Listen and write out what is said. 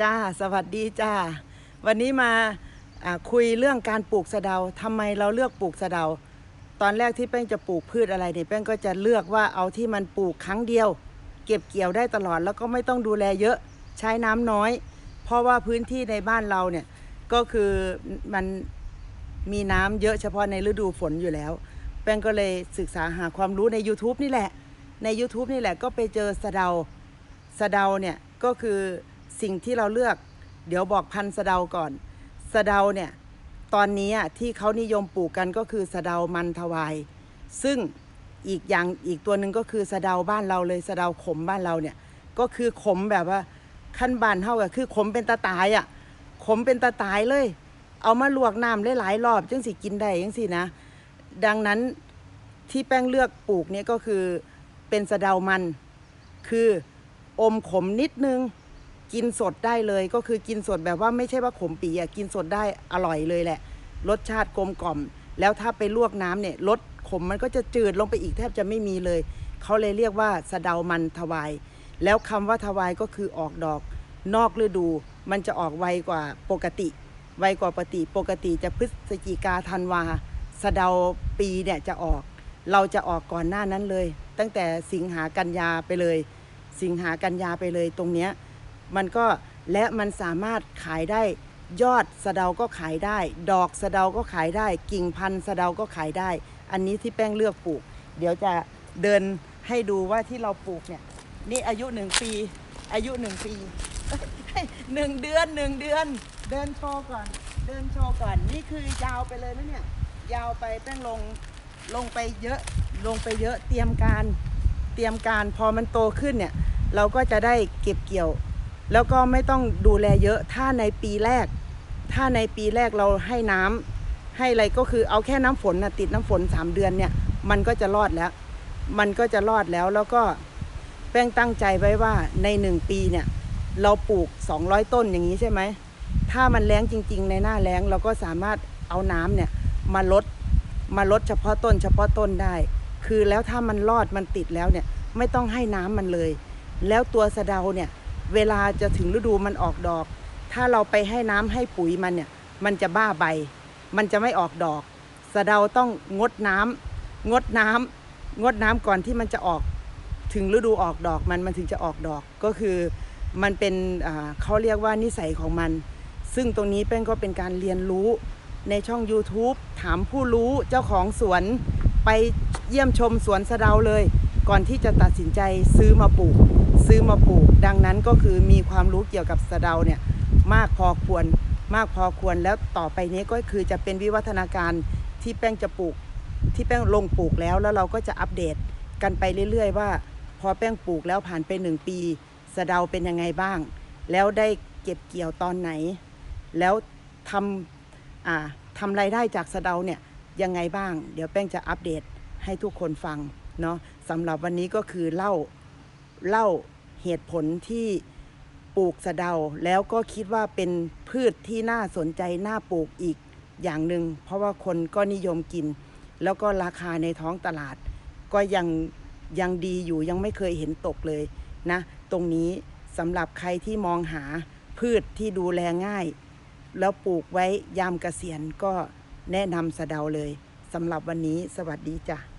จ้า สวัสดีจ้า วันนี้มาคุยเรื่องการปลูกสะเดาทำไมเราเลือกปลูกสะเดา ตอนแรกที่แป้งจะปลูกพืชอะไรเนี่ยแป้งก็จะเลือกว่าเอาที่มันปลูกครั้งเดียว เก็บเกี่ยวได้ตลอดแล้วก็ไม่ต้องดูแลเยอะใช้น้ำน้อย เพราะว่าพื้นที่ในบ้านเราเนี่ยก็คือมันมีน้ำเยอะเฉพาะในฤดูฝนอยู่แล้ว แป้งก็เลยศึกษาหาความรู้ใน YouTube นี่แหละ ใน YouTube นี่แหละก็ไปเจอสะเดาสะเดาเนี่ยก็คือ สิ่งที่เราเลือก เดี๋ยวบอกพันธุ์สะเดาก่อนสะเดาเนี่ยตอนนี้ที่เขานิยมปลูกกันก็คือสะเดามันทวาย ซึ่งอีกอย่างอีกตัวหนึ่งก็คือสะเดาบ้านเราเลยสะเดาขมบ้านเราเนี่ยก็คือขมแบบว่าขั้นบานเท่ากับคือขมเป็นตาตายอะ่ะขมเป็นตาตายเลย เอามาลวกน้ำหลายๆรอบจังสิกินได้จังสินะ ดังนั้นที่แป้งเลือกปลูกเนี่ยก็คือเป็นสะเดามัน คืออมขมนิดนึง กินสดได้เลยก็คือกินสดแบบว่าไม่ใช่ว่าขมปีอะกินสดได้อร่อยเลยแหละ รสชาติกลมกล่อม แล้วถ้าไปลวกน้ำเนี่ยรสขมมันก็จะจืดลงไปอีกแทบจะไม่มีเลย เขาเลยเรียกว่าสะเดามันทวาย แล้วคำว่าทวายก็คือออกดอก นอกฤดู มันจะออกไวกว่าปกติ ไวกว่าปกติ ปกติจะพฤศจิกาธันวาสะเดาปีเนี่ยจะออก เราจะออกก่อนหน้านั้นเลย ตั้งแต่สิงหากันยาไปเลย สิงหากันยาไปเลยตรงเนี้ย มันก็และมันสามารถขายได้ยอดสะเดาก็ขายได้ ดอกสะเดาก็ขายได้ กิ่งพันธุ์สะเดาก็ขายได้ อันนี้ที่แป้งเลือกปลูก เดี๋ยวจะเดินให้ดูว่าที่เราปลูกเนี่ย นี่อายุหนึ่งปี อายุหนึ่งปีหนึ่งเดือนหนึ่งเดือน เดินโชว์ก่อน เดินโชว์ก่อน นี่คือยาวไปเลยนะเนี่ย ยาวไปแป้งลงลงไปเยอะลงไปเยอะเตรียมการเตรียมการพอมันโตขึ้นเนี่ย เราก็จะได้เก็บเกี่ยว แล้วก็ไม่ต้องดูแลเยอะถ้าในปีแรก ถ้าในปีแรกเราให้น้ำให้อะไรก็คือเอาแค่น้ำฝนนะติดน้ำฝน 3 เดือนเนี่ย มันก็จะรอดแล้ว มันก็จะรอดแล้วแล้วก็แป้งตั้งใจไว้ว่าในหนึ่งปีเนี่ย เราปลูก 200 ต้นอย่างนี้ใช่ไหมถ้ามันแล้งจริง ๆ ในหน้าแล้งเราก็สามารถเอาน้ำเนี่ยมาลดมาลดเฉพาะต้น เฉพาะต้นได้ คือแล้วถ้ามันรอดมันติดแล้วเนี่ย ไม่ต้องให้น้ำมันเลย แล้วตัวสะเดาเนี่ย เวลาจะถึงฤดูมันออกดอก ถ้าเราไปให้น้ำให้ปุ๋ยมันเนี่ย มันจะบ้าใบ มันจะไม่ออกดอก สะเดาต้องงดน้ำงดน้ำงดน้ำก่อนที่มันจะออกถึงฤดูออกดอกมันมันถึงจะออกดอกก็คือมันเป็นเขาเรียกว่านิสัยของมัน ซึ่งตรงนี้แป้งก็เป็นการเรียนรู้ในช่อง YouTube ถามผู้รู้เจ้าของสวนไปเยี่ยมชมสวนสะเดาเลย ก่อนที่จะตัดสินใจซื้อมาปลูก ซื้อมาปลูก ดังนั้นก็คือมีความรู้เกี่ยวกับสะเดาเนี่ยมากพอควรมากพอควรแล้วต่อไปนี้ก็คือจะเป็นวิวัฒนาการที่แป้งจะปลูก ที่แป้งลงปลูกแล้วแล้วเราก็จะอัปเดตกันไปเรื่อย ๆ ว่า พอแป้งปลูกแล้วผ่านไปหนึ่งปีสะเดาเป็นยังไงบ้าง แล้วได้เก็บเกี่ยวตอนไหน แล้วทำอ่าทำรายได้จากสะเดาเนี่ยยังไงบ้าง เดี๋ยวแป้งจะอัปเดตให้ทุกคนฟัง เนาะสำหรับวันนี้ก็คือเล่าเล่าเหตุผลที่ปลูกสะเดาแล้วก็คิดว่าเป็นพืชที่น่าสนใจน่าปลูกอีกอย่างหนึ่งเพราะว่าคนก็นิยมกิน แล้วก็ราคาในท้องตลาด ก็ยังยังดีอยู่ยังไม่เคยเห็นตกเลยนะ ตรงนี้สำหรับใครที่มองหาพืชที่ดูแลง่าย แล้วปลูกไว้ยามเกษียณก็แนะนำสะเดาเลยสำหรับวันนี้สวัสดีจ้ะ